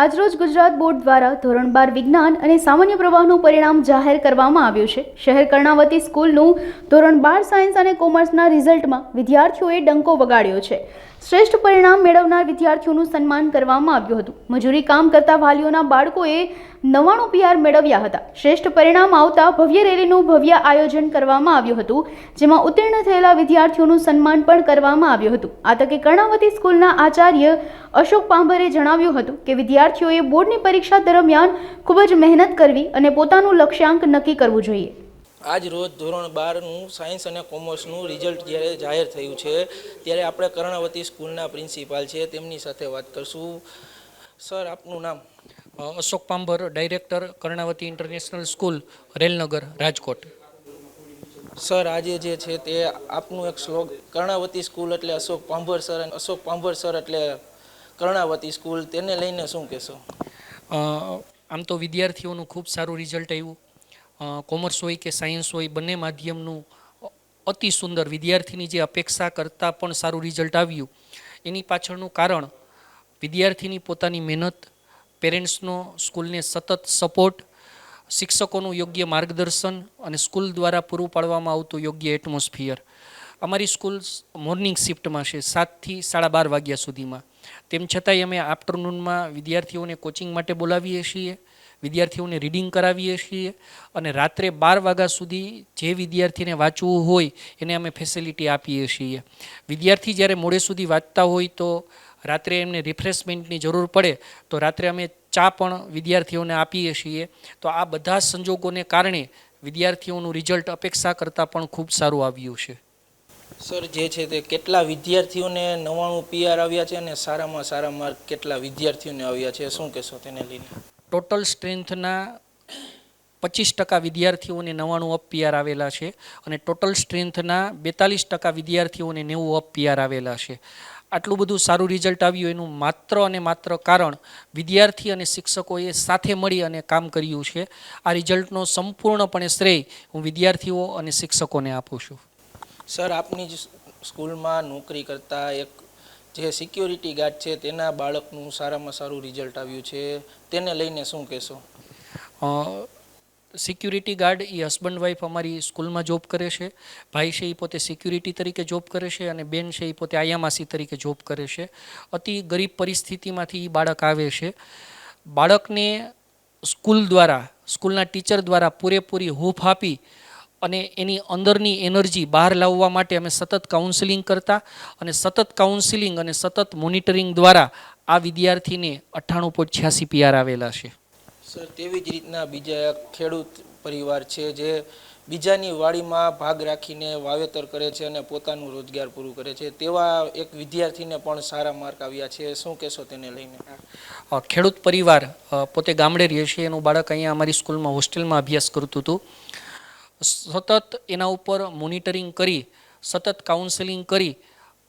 આજરોજ ગુજરાત બોર્ડ દ્વારા ધોરણ બાર વિજ્ઞાન અને સામાન્ય પ્રવાહનું પરિણામ જાહેર કરવામાં આવ્યું છે. શહેર કર્ણાવતી સ્કૂલનું ધોરણ બાર સાયન્સ અને કોમર્સના રિઝલ્ટમાં વિદ્યાર્થીઓએ ડંકો વગાડ્યો છે. શ્રેષ્ઠ પરિણામ મેળવનાર વિદ્યાર્થીઓનું સન્માન કરવામાં આવ્યું હતું. મજૂરી કામ કરતા વાલીઓના બાળકોએ નવાણું પીઆર મેળવ્યા હતા. શ્રેષ્ઠ પરિણામ આવતા ભવ્ય રેલીનું ભવ્ય આયોજન કરવામાં આવ્યું હતું, જેમાં ઉત્તીર્ણ થયેલા વિદ્યાર્થીઓનું સન્માન પણ કરવામાં આવ્યું હતું. આ તકે કર્ણાવતી સ્કૂલના આચાર્ય અશોક પાંભરે જણાવ્યું હતું કે વિદ્યાર્થીઓએ બોર્ડની પરીક્ષા દરમિયાન ખૂબ જ મહેનત કરવી અને પોતાનું લક્ષ્યાંક નક્કી કરવું જોઈએ. આજ રોજ ધોરણ બારનું સાયન્સ અને કોમર્સનું રિઝલ્ટ જ્યારે જાહેર થયું છે, ત્યારે આપણે કર્ણાવતી સ્કૂલના પ્રિન્સિપાલ છે, તેમની સાથે વાત કરશું. સર, આપનું નામ? Ashok Pambhar director Karnavati international school Railnagar Rajkot. Sir આજે જે છે તે આપનું એક શ્લોક કર્ણાવતી સ્કૂલ એટલે અશોક પાંભર સર અને અશોક પાંભર સર એટલે કર્ણાવતી સ્કૂલ તેને લઈને શું કહેશો? આમ તો વિદ્યાર્થીઓનું ખૂબ સારું રિઝલ્ટ આવ્યું. કોમર્સ હોય કે સાયન્સ હોય બંને માધ્યમનું અતિ સુંદર વિદ્યાર્થીની જે અપેક્ષા કરતાં પણ સારું રિઝલ્ટ આવ્યું. એની પાછળનું કારણ વિદ્યાર્થીની પોતાની મહેનત પેરેન્ટ્સનો સ્કૂલને સતત સપોર્ટ, શિક્ષકોનું યોગ્ય માર્ગદર્શન અને સ્કૂલ દ્વારા પૂરું પાડવામાં આવતું યોગ્ય એટમોસ્ફિયર. અમારી સ્કૂલ મોર્નિંગ શિફ્ટમાં છે, સાતથી સાડા બાર વાગ્યા સુધીમાં. તેમ છતાંય અમે આફ્ટરનૂનમાં વિદ્યાર્થીઓને કોચિંગ માટે બોલાવીએ છીએ, વિદ્યાર્થીઓને રીડિંગ કરાવીએ છીએ અને રાત્રે બાર વાગ્યા સુધી જે વિદ્યાર્થીને વાંચવું હોય એને અમે ફેસિલિટી આપીએ છીએ. વિદ્યાર્થી જ્યારે મોડે સુધી વાંચતા હોય તો રાત્રે એમને રિફ્રેશમેન્ટની જરૂર પડે તો રાત્રે અમે ચા પણ વિદ્યાર્થીઓને આપીએ છીએ. તો આ બધા સંજોગોને કારણે વિદ્યાર્થીઓનું રિઝલ્ટ અપેક્ષા કરતાં પણ ખૂબ સારું આવ્યું છે. સર જે છે તે કેટલા વિદ્યાર્થીઓને નવાણું પીઆર આવ્યા છે અને સારામાં સારા માર્ક કેટલા વિદ્યાર્થીઓને આવ્યા છે? શું કહેશો તેને લઈને? ટોટલ સ્ટ્રેન્થના પચીસ ટકા વિદ્યાર્થીઓને નવ્વાણું અપ પીઆર આવેલા છે અને ટોટલ સ્ટ્રેન્થના બેતાલીસ ટકા વિદ્યાર્થીઓને નેવું અપ પીઆર આવેલા છે. આટલું બધું સારું રિઝલ્ટ આવ્યું એનું માત્ર અને માત્ર કારણ વિદ્યાર્થી અને શિક્ષકોએ સાથે મળી અને કામ કર્યું છે. આ રિઝલ્ટનો સંપૂર્ણપણે શ્રેય હું વિદ્યાર્થીઓ અને શિક્ષકોને આપું છું. સર આપની જ સ્કૂલમાં નોકરી કરતા એક જે સિક્યોરિટી ગાર્ડ છે તેના બાળકનું સારામાં સારું રિઝલ્ટ આવ્યું છે. તેને લઈને શું કહેશો? સિક્યુરિટી ગાર્ડ એ હસબન્ડ વાઈફ અમારી સ્કૂલમાં જોબ કરે છે. ભાઈ છે એ પોતે સિક્યુરિટી તરીકે જોબ કરે છે અને બેન છે એ પોતે આયામાસી તરીકે જોબ કરે છે. અતિ ગરીબ પરિસ્થિતિમાંથી એ બાળક આવે છે. બાળકને સ્કૂલ દ્વારા, સ્કૂલના ટીચર દ્વારા પૂરેપૂરી હૂફ આપી અને એની અંદરની એનર્જી બહાર લાવવા માટે અમે સતત કાઉન્સિલિંગ કરતા અને સતત કાઉન્સિલિંગ અને સતત મોનિટરિંગ દ્વારા આ વિદ્યાર્થીને અઠ્ઠાણું પોઈન્ટ છ્યાસી પીઆર આવેલા છે. સર, તેવી જ રીતના બીજા એક ખેડૂત પરિવાર છે જે બીજાની વાડીમાં ભાગ રાખીને વાવેતર કરે છે અને પોતાનું રોજગાર પૂરું કરે છે. તેવા એક વિદ્યાર્થીને પણ સારા માર્ક આવ્યા છે. શું કહેશો તેને લઈને? ખેડૂત પરિવાર પોતે ગામડે રહે છે. એનું બાળક અહીંયા અમારી સ્કૂલમાં, હોસ્ટેલમાં અભ્યાસ કરતું હતું. સતત એના ઉપર મોનિટરિંગ કરી, સતત કાઉન્સેલિંગ કરી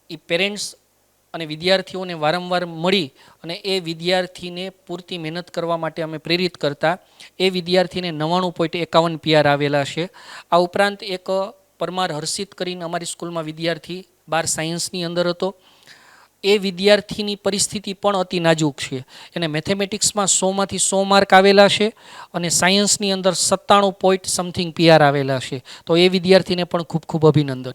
એ પેરેન્ટ્સ અને વિદ્યાર્થીઓને વારંવાર મળી અને એ વિદ્યાર્થીને પૂરતી મહેનત કરવા માટે અમે પ્રેરિત કરતા. એ વિદ્યાર્થીને નવ્વાણું પોઈન્ટ એકાવન પીઆર આવેલા છે. આ ઉપરાંત એક પરમાર હર્ષિત કરીને અમારી સ્કૂલમાં વિદ્યાર્થી બાર સાયન્સની અંદર હતો. એ વિદ્યાર્થીની પરિસ્થિતિ પણ અતિ નાજુક છે. એને મેથેમેટિક્સમાં સોમાંથી સો માર્ક આવેલા છે અને સાયન્સની અંદર સત્તાણું પોઈન્ટ સમથિંગ પીઆર આવેલા છે. તો એ વિદ્યાર્થીને પણ ખૂબ ખૂબ અભિનંદન.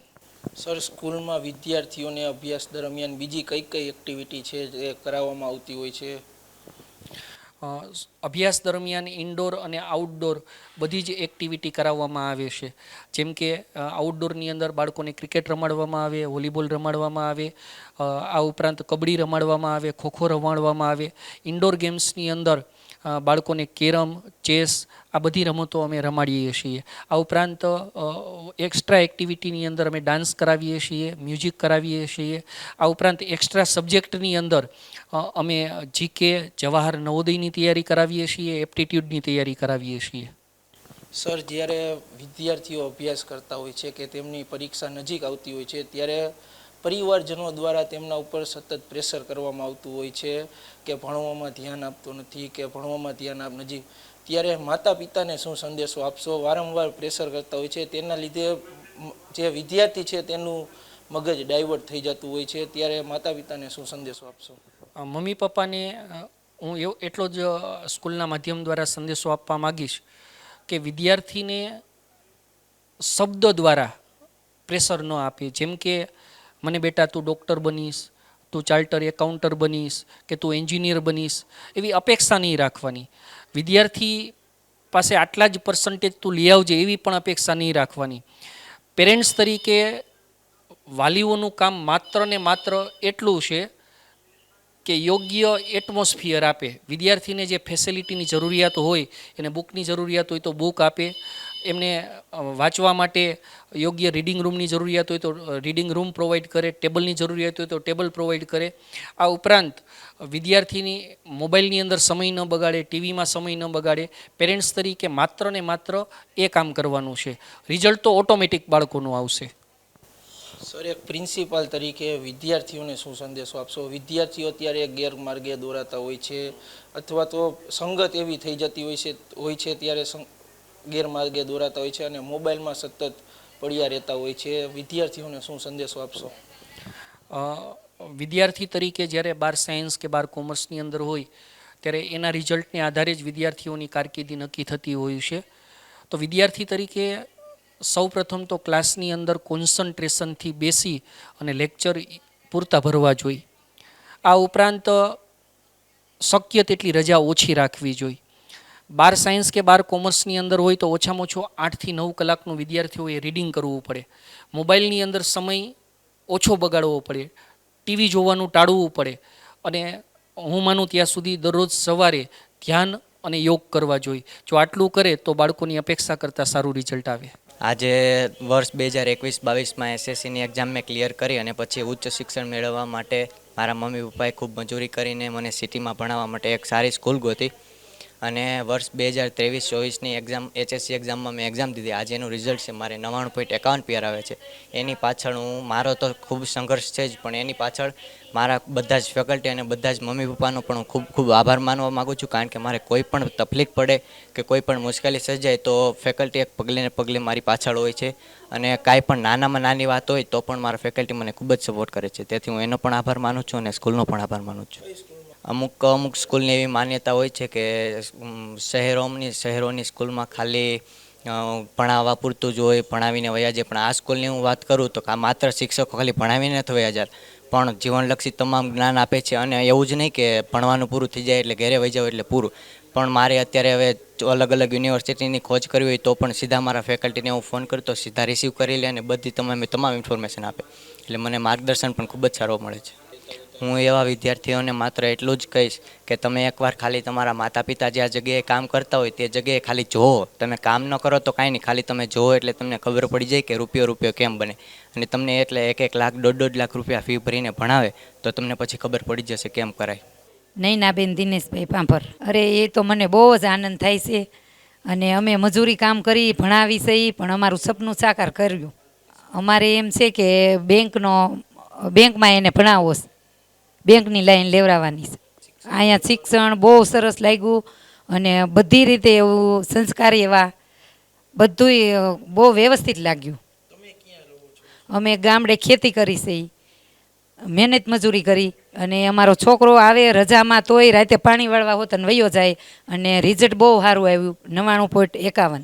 સર, સ્કૂલમાં વિદ્યાર્થીઓને અભ્યાસ દરમિયાન બીજી કઈ કઈ એક્ટિવિટી છે જે કરાવવામાં આવતી હોય છે? અભ્યાસ દરમિયાન ઇન્ડોર અને આઉટડોર બધી જ એક્ટિવિટી કરાવવામાં આવે છે. જેમ કે આઉટડોરની અંદર બાળકોને ક્રિકેટ રમાડવામાં આવે, વોલીબોલ રમાડવામાં આવે આ ઉપરાંત કબડ્ડી રમાડવામાં આવે, ખોખો રમાડવામાં આવે. ઇન્ડોર ગેમ્સની અંદર બાળકોને કેરમ, ચેસ આ બધી રમતો અમે રમાડીએ છીએ. આ ઉપરાંત એક્સ્ટ્રા એક્ટિવિટીની અંદર અમે ડાન્સ કરાવીએ છીએ મ્યુઝિક કરાવીએ છીએ. આ ઉપરાંત એક્સ્ટ્રા સબ્જેક્ટની અંદર અમે જીકે જવાહર નવોદયની તૈયારી કરાવીએ છીએ એપ્ટિટ્યૂડની તૈયારી કરાવીએ છીએ. સર જ્યારે વિદ્યાર્થીઓ અભ્યાસ કરતા હોય છે કે તેમની પરીક્ષા નજીક આવતી હોય છે, ત્યારે પરિવારજનો દ્વારા તેમના ઉપર સતત પ્રેશર કરવામાં આવતું હોય છે કે ભણવામાં ધ્યાન આપતો નથી, કે ભણવામાં ધ્યાન આપ નજીક ત્યારે માતા પિતાને શું સંદેશો આપશો? વારંવાર પ્રેશર કરતા હોય છે. તેના લીધે જે વિદ્યાર્થી છે તેનું મગજ ડાયવર્ટ થઈ જતું હોય છે. ત્યારે માતા પિતાને શું સંદેશો આપશો? મમ્મી પપ્પાને હું એવો, એટલો જ સ્કૂલના માધ્યમ દ્વારા સંદેશો આપવા માગીશ કે વિદ્યાર્થીને શબ્દ દ્વારા પ્રેશર ન આપે. જેમ કે મને બેટા, તું ડૉક્ટર બનીશ, તું ચાર્ટર એકાઉન્ટર બનીશ કે તું એન્જિનિયર બનીશ, એવી અપેક્ષા નહીં રાખવાની. વિદ્યાર્થી પાસે આટલા જ પર્સન્ટેજ તું લઈ આવજે, એવી પણ અપેક્ષા નહીં રાખવાની. પેરેન્ટ્સ તરીકે વાલીઓનું કામ માત્ર ને માત્ર એટલું છે કે યોગ્ય એટમોસ્ફિયર આપે. વિદ્યાર્થીને જે ફેસિલિટીની જરૂરિયાત હોય, એને બુકની જરૂરિયાત હોય તો બુક આપે. એમને વાંચવા માટે યોગ્ય રીડિંગ રૂમની જરૂરિયાત હોય તો રીડિંગ રૂમ પ્રોવાઈડ કરે, ટેબલની જરૂરિયાત હોય તો ટેબલ પ્રોવાઈડ કરે. આ ઉપરાંત, વિદ્યાર્થીની મોબાઈલની અંદર સમય ન બગાડે, ટીવીમાં સમય ન બગાડે પેરેન્ટ્સ તરીકે માત્ર ને માત્ર એ કામ કરવાનું છે. રિઝલ્ટ તો ઓટોમેટિક બાળકોનું આવશે. સર એક પ્રિન્સિપાલ તરીકે વિદ્યાર્થીઓને શું સંદેશો આપશો? વિદ્યાર્થીઓ અત્યારે ગેરમાર્ગે દોરાતા હોય છે, અથવા તો સંગત એવી થઈ જતી હોય છે હોય છે, ત્યારે ગેરમાર્ગે દોરાતા હોય છે અને મોબાઈલમાં સતત પડ્યા રહેતા હોય છે. વિદ્યાર્થીઓને શું સંદેશો આપશો? વિદ્યાર્થી તરીકે જ્યારે બાર સાયન્સ કે બાર કોમર્સની અંદર હોય, ત્યારે એના રિઝલ્ટને આધારે જ વિદ્યાર્થીઓની કારકિર્દી નક્કી થતી હોય છે. તો વિદ્યાર્થી તરીકે સૌપ્રથમ તો ક્લાસની અંદર કોન્સન્ટ્રેશનથી બેસી અને લેક્ચર પૂરતા ભરવા જોઈએ. આ ઉપરાંત શક્ય તેટલી રજા ઓછી રાખવી જોઈએ. બાર સાયન્સ કે બાર કોમર્સની અંદર હોય તો ઓછામાં ઓછો આઠથી નવ કલાકનું વિદ્યાર્થીઓએ રીડિંગ કરવું પડે. મોબાઈલની અંદર સમય ઓછો બગાડવો પડે. ટીવી જોવાનું ટાળવું પડે. અને હું માનું ત્યાં સુધી દરરોજ સવારે ધ્યાન અને યોગ કરવા જોઈએ. જો આટલું કરે તો બાળકોની અપેક્ષા કરતાં સારું રિઝલ્ટ આવે. આજે વર્ષ બે હજાર એકવીસ બાવીસમાં એસએસસીની એક્ઝામ મેં ક્લિયર કરી અને પછી ઉચ્ચ શિક્ષણ મેળવવા માટે મારા મમ્મી પપ્પાએ ખૂબ મજૂરી કરીને મને સિટીમાં ભણાવવા માટે એક સારી સ્કૂલ ગોતી. અને વર્ષ બે હજાર ત્રેવીસ, ચોવીસની એક્ઝામ એચએસસી એક્ઝામમાં મેં એક્ઝામ દીધી. આજે એનું રિઝલ્ટ છે મારે નવ્વાણું પોઈન્ટ એકાવન પીઆર આવે છે. એની પાછળ હું, મારો તો ખૂબ સંઘર્ષ છે જ, પણ એની પાછળ મારા બધા જ ફેકલ્ટી અને બધા જ મમ્મી પપ્પાનો પણ ખૂબ ખૂબ આભાર માનવા માગું છું, કારણ કે મારે કોઈ પણ તકલીફ પડે કે કોઈ પણ મુશ્કેલી સર્જાય તો ફેકલ્ટી એક પગલે ને પગલે મારી પાછળ હોય છે. અને કાંઈ પણ નાનામાં નાની વાત હોય તો પણ મારા ફેકલ્ટી મને ખૂબ જ સપોર્ટ કરે છે. તેથી હું એનો પણ આભાર માનું છું અને સ્કૂલનો પણ આભાર માનું છું. અમુક અમુક સ્કૂલની એવી માન્યતા હોય છે કે શહેરોની શહેરોની સ્કૂલમાં ખાલી ભણાવવા પૂરતું જ હોય, ભણાવીને વયા જાય. પણ આ સ્કૂલની હું વાત કરું તો માત્ર શિક્ષકો ખાલી ભણાવીને નથી વયા જાય. પણ જીવનલક્ષી તમામ જ્ઞાન આપે છે અને એવું જ નહીં કે ભણવાનું પૂરું થઈ જાય એટલે ઘરે વહી જાવ એટલે પૂરું. પણ મારે અત્યારે હવે અલગ અલગ યુનિવર્સિટીની ખોજ કરવી હોય તો પણ સીધા મારા ફેકલ્ટીને હું ફોન કરું તો સીધા રિસીવ કરી લે અને બધી તમામે, તમામ ઇન્ફોર્મેશન આપે. એટલે મને માર્ગદર્શન પણ ખૂબ જ સારો મળે છે. હું એવા વિદ્યાર્થીઓને માત્ર એટલું જ કહીશ કે તમે એકવાર ખાલી તમારા માતા પિતા જે આ જગ્યાએ કામ કરતા હોય તે જગ્યાએ ખાલી જુઓ. તમે કામ ન કરો તો કાંઈ નહીં, ખાલી તમે જુઓ એટલે તમને ખબર પડી જાય કે રૂપિયો રૂપિયો કેમ બને. અને તમને એટલે એક એક લાખ દોઢ દોઢ લાખ રૂપિયા ફી ભરીને ભણાવે તો તમને પછી ખબર પડી જશે કેમ કરાય. નહીં ના બેન દિનેશભાઈ પાંભર. અરે, એ તો મને બહુ જ આનંદ થાય છે. અને અમે મજૂરી કામ કરી, ભણાવી છે પણ અમારું સપનું સાકાર કર્યું. અમારે એમ છે કે બેંકનો બેંકમાં એને ભણાવો છે. બેંકની લાઈન લેવડાવવાની છે. અહીંયા શિક્ષણ બહુ સરસ લાગ્યું અને બધી રીતે એવું સંસ્કારી એવા બધુંય બહુ વ્યવસ્થિત લાગ્યું. અમે ગામડે ખેતી કરી છે. મહેનત મજૂરી કરી અને અમારો છોકરો આવે રજામાં તોય રાતે પાણી વાળવા હોત અને વયો જાય અને રિઝલ્ટ બહુ સારું આવ્યું નવ્વાણું પોઈન્ટ એકાવન.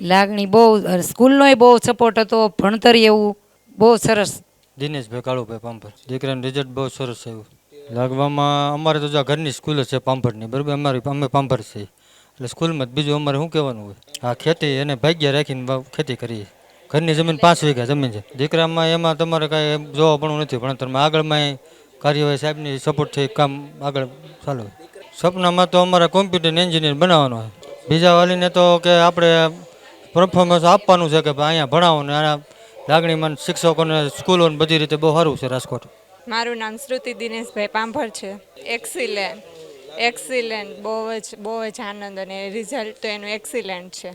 લાગણી બહુ સ્કૂલનોય બહુ સપોર્ટ હતો, ભણતર એવું બહુ સરસ દિનેશભાઈ કાળુભાઈ પાંભર દીકરાનું રિઝલ્ટ બહુ સરસ આવ્યું. લાગવામાં અમારે તો જો ઘરની સ્કૂલ છે પાંભરની બરાબર? અમારી અમે પાંભર છે એટલે સ્કૂલમાં બીજું અમારે શું કહેવાનું હોય? આ ખેતી એને ભાગ્ય રાખીને ખેતી કરીએ. ઘરની જમીન પાંચ વીઘા જમીન છે. દીકરામાં એમાં તમારે કાંઈ જોવા પણ નથી ભણતરમાં આગળમાં કાર્યવાહી સાહેબની સપોર્ટથી કામ આગળ ચાલુ સપનામાં તો અમારે કોમ્પ્યુટર એન્જિનિયર બનાવવાનો હોય. બીજા વાલીને તો કે આપણે પરફોર્મન્સ આપવાનું છે કે ભાઈ અહીંયા ભણાવો ને લાગણીમાં શિક્ષકોને સ્કૂલો બધી રીતે બહુ સારું છે રાજકોટ. મારું નામ શ્રુતિ દિનેશભાઈ પાંભર છે. એક્સિલેન્ટ એક્સિલેન્ટ બહુ જ બહુ જ આનંદ અને રિઝલ્ટ તો એનું એક્સિલેન્ટ છે.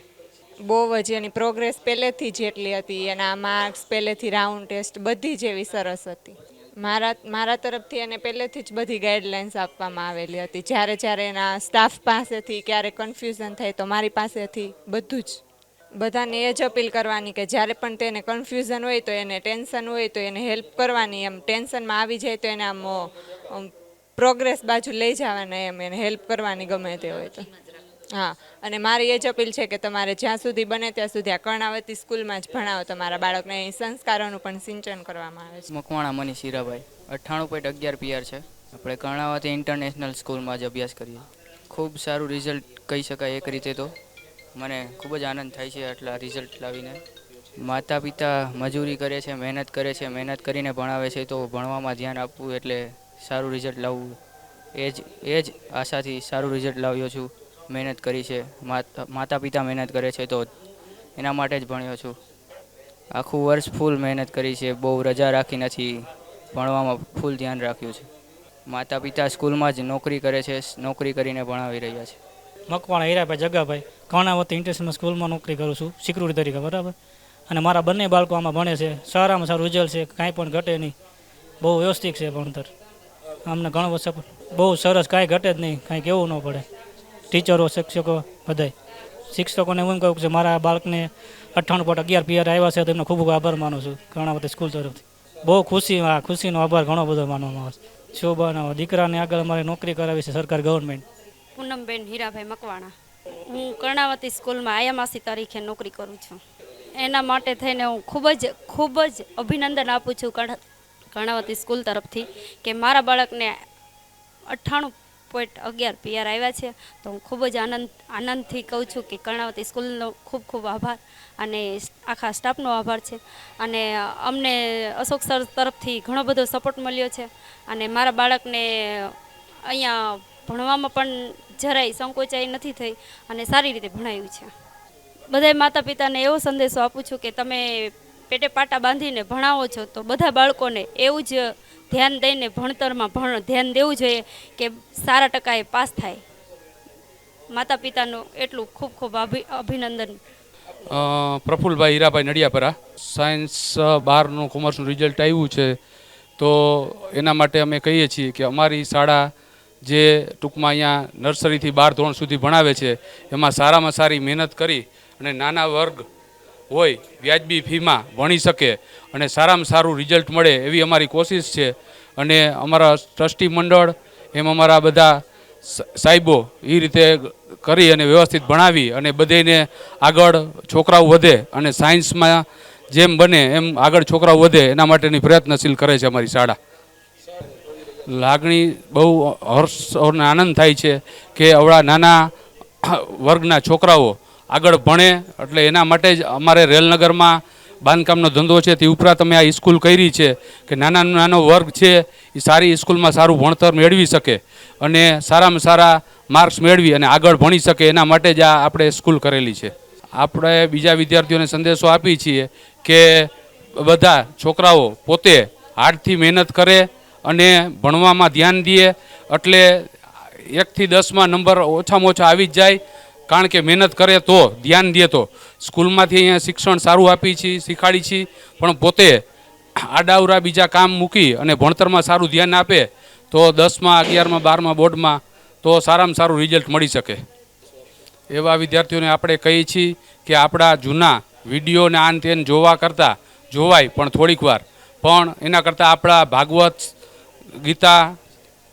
બહુ જ એની પ્રોગ્રેસ પહેલેથી જ એટલી હતી, એના માર્ક્સ પહેલેથી રાઉન્ડ ટેસ્ટ બધી જ એવી સરસ હતી. મારા મારા તરફથી એને પહેલેથી જ બધી ગાઈડલાઇન્સ આપવામાં આવેલી હતી. જ્યારે જ્યારે એના સ્ટાફ પાસેથી ક્યારે કન્ફ્યુઝન થાય તો મારી પાસેથી બધું જ બધાને એ જ અપીલ કરવાની કે જ્યારે પણ તેને કન્ફ્યુઝન હોય તો એને ટેન્શન હોય તો એને હેલ્પ કરવાની, એમ ટેન્શનમાં આવી જાય તો એને આમ પ્રોગ્રેસ બાજુ લઈ જવાના એમ, એને હેલ્પ કરવાની ગમે તે હોય તો. હા, અને મારી એ જ અપીલ છે કે તમારે જ્યાં સુધી બને ત્યાં સુધી આ કર્ણાવતી સ્કૂલમાં જ ભણાવો. તમારા બાળકને અહીં સંસ્કારોનું પણ સિંચન કરવામાં આવે છે. મકવાણા મની શીરાભાઈ અઠ્ઠાણું પોઈન્ટ અગિયાર પીઆર છે. આપણે કર્ણાવતી ઇન્ટરનેશનલ સ્કૂલમાં જ અભ્યાસ કરીએ. ખૂબ સારું રિઝલ્ટ કહી શકાય એક રીતે તો. મને ખૂબ જ આનંદ થાય છે આટલા રિઝલ્ટ લાવીને. માતા પિતા મજૂરી કરે છે, મહેનત કરે છે, મહેનત કરીને ભણાવે છે, તો ભણવામાં ધ્યાન આપવું એટલે સારું રિઝલ્ટ લાવવું. એ જ એ જ આશાથી સારું રિઝલ્ટ લાવ્યો છું. મહેનત કરી છે, માતા પિતા મહેનત કરે છે તો એના માટે જ ભણ્યો છું. આખું વર્ષ ફૂલ મહેનત કરી છે, બહુ રજા રાખી નથી, ભણવામાં ફૂલ ધ્યાન રાખ્યું છે. માતા પિતા સ્કૂલમાં જ નોકરી કરે છે, નોકરી કરીને ભણાવી રહ્યા છે. મકવાણા હીરાભાઈ જગાભાઈ કર્ણાવતી ઇન્ટરનેશનલ સ્કૂલમાં નોકરી કરું છું સિક્યુરિટી તરીકે, બરાબર? અને મારા બંને બાળકો આમાં ભણે છે, સારામાં સારું રિઝલ્ટ છે, કાંઈ પણ ઘટે નહીં. બહુ વ્યવસ્થિત છે ભણતર અમને ઘણો વર્ષ બહુ સરસ, કાંઈ ઘટે જ નહીં, કાંઈ કહેવું ન પડે. ટીચરો, શિક્ષકો, બધાય. શિક્ષકોને હું એમ કહું છું, મારા બાળકને અઠ્ઠાણું પોઈન્ટ અગિયાર પીઆર આવ્યા છે, તો એમનો ખૂબ ખૂબ આભાર માનું છું કર્ણાવતી સ્કૂલ તરફથી. બહુ ખુશી, આ ખુશીનો આભાર ઘણો બધો માનવામાં આવે છે. શોભાના દીકરાને આગળ અમારે નોકરી કરાવી છે સરકાર ગવર્મેન્ટ પૂનમબેન હીરાભાઈ મકવાણા. હું કર્ણાવતી સ્કૂલમાં આયામાસી તરીકે નોકરી કરું છું. એના માટે થઈને હું ખૂબ જ ખૂબ જ અભિનંદન આપું છું કર્ણાવતી સ્કૂલ તરફથી કે મારા બાળકને અઠ્ઠાણું પોઈન્ટ અગિયાર પીઆર આવ્યા છે. તો હું ખૂબ જ આનંદ, આનંદથી કહું છું કે કર્ણાવતી સ્કૂલનો ખૂબ ખૂબ આભાર અને આખા સ્ટાફનો આભાર છે. અને અમને અશોક સર તરફથી ઘણો બધો સપોર્ટ મળ્યો છે. અને મારા બાળકને અહીંયા ભણવામાં પણ જરાય સંકોચાઈ નથી થઈ અને સારી રીતે ભણાયું છે. બધા માતા પિતાને એવો સંદેશો આપું છું કે તમે પેટે પાટા બાંધીને ભણાવો છો તો બધા બાળકોને એવું જ ધ્યાન દઈને ભણતરમાં ભણ, ધ્યાન દેવું જોઈએ કે સારા ટકાએ પાસ થાય. માતા પિતાનું એટલું ખૂબ ખૂબ અભિ, અભિનંદન. પ્રફુલભાઈ હીરાભાઈ નડિયાપરા. સાયન્સ બારનું કોમર્સનું રિઝલ્ટ આવ્યું છે. તો એના માટે અમે કહીએ છીએ કે અમારી શાળા જે ટૂંકમાં અહીંયા નર્સરીથી બાર ધોરણ સુધી ભણાવે છે, એમાં સારામાં સારી મહેનત કરી અને નાના વર્ગ હોય વ્યાજબી ફીમાં ભણી શકે અને સારામાં સારું રિઝલ્ટ મળે એવી અમારી કોશિશ છે. અને અમારા ટ્રસ્ટી મંડળ એમ અમારા બધા સાહેબો એ રીતે કરી અને વ્યવસ્થિત ભણાવી અને બધેને આગળ છોકરાઓ વધે અને સાયન્સમાં જેમ બને એમ આગળ છોકરાઓ વધે એના માટેની પ્રયત્નશીલ કરે છે અમારી શાળા. લાગણી બહુ હર્ષ આનંદ થાય છે કે અવળા નાના વર્ગના છોકરાઓ આગળ ભણે, એટલે એના માટે જ અમારે રેલનગરમાં બાંધકામનો ધંધો છે. તે ઉપરાંત અમે આ સ્કૂલ કરી છે કે નાના નાનો વર્ગ છે, એ સારી સ્કૂલમાં સારું ભણતર મેળવી શકે અને સારામાં સારા માર્ક્સ મેળવી અને આગળ ભણી શકે. એના માટે જ આ આપણે સ્કૂલ કરેલી છે. આપણે બીજા વિદ્યાર્થીઓને સંદેશો આપીએ છીએ કે બધા છોકરાઓ પોતે હાર્ડથી મહેનત કરે અને ભણવામાં ધ્યાન દઈએ, એટલે એકથી દસમાં નંબર ઓછામાં ઓછા આવી જ જાય. કારણ કે મહેનત કરે તો, ધ્યાન દે તો. સ્કૂલમાંથી અહીંયા શિક્ષણ સારું આપી છીએ શીખાડી છીએ પણ પોતે આડાવરા બીજા કામ મૂકી અને ભણતરમાં સારું ધ્યાન આપે, તો દસમાં, અગિયારમાં, બારમાં બોર્ડમાં તો સારામાં સારું રિઝલ્ટ મળી શકે. એવા વિદ્યાર્થીઓને આપણે કહીએ છીએ કે આપણા જૂના વિડીયોને આન તેન જોવા કરતાં જોવાય પણ થોડીક વાર પણ એના કરતાં આપણા ભાગવત ગીતા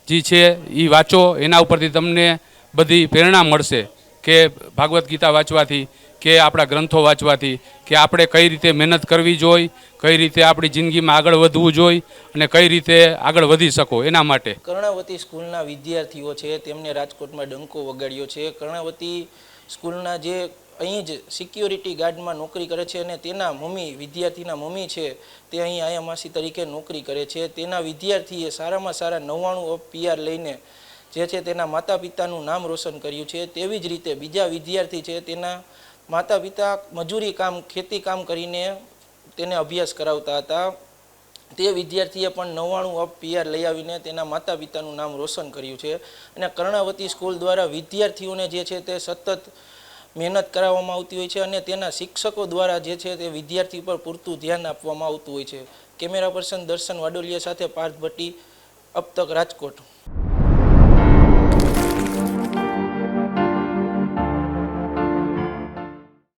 જે છે એ વાંચો, એના ઉપરથી તમને બધી પ્રેરણા મળશે કે ભાગવત ગીતા વાંચવાથી, કે આપણા ગ્રંથો વાંચવાથી, કે આપણે કઈ રીતે મહેનત કરવી જોઈએ કઈ રીતે આપણી જિંદગીમાં આગળ વધવું જોઈએ અને કઈ રીતે આગળ વધી શકો એના માટે. કર્ણાવતી સ્કૂલના વિદ્યાર્થીઓ છે, તેમને રાજકોટમાં ડંકો વગાડ્યો છે. કર્ણાવતી સ્કૂલના જે અહીં જ સિક્યોરિટી ગાર્ડમાં નોકરી કરે છે અને તેના મમ્મી, વિદ્યાર્થીના મમ્મી છે, તે અહીં આયામાસી તરીકે નોકરી કરે છે. તેના વિદ્યાર્થીએ સારામાં સારા નવ્વાણું પીઆર લઈને જે છે તેના માતા પિતાનું નામ રોશન કર્યું છે. તેવી જ રીતે બીજા વિદ્યાર્થી છે તેના માતા પિતા મજૂરી કામ, ખેતી કામ કરીને તેને અભ્યાસ કરાવતા હતા. તે વિદ્યાર્થીએ પણ નવ્વાણું અપ પીઆર લઈ આવીને તેના માતા પિતાનું નામ રોશન કર્યું છે. અને કર્ણાવતી સ્કૂલ દ્વારા વિદ્યાર્થીઓને જે છે તે સતત મહેનત કરાવવામાં આવતી હોય છે અને તેના શિક્ષકો દ્વારા જે છે તે વિદ્યાર્થી પર પૂરતું ધ્યાન આપવામાં આવતું હોય છે. કેમેરા પર્સન દર્શન વાડોલિયા સાથે પાર્થ ભટ્ટી અબ રાજકોટ.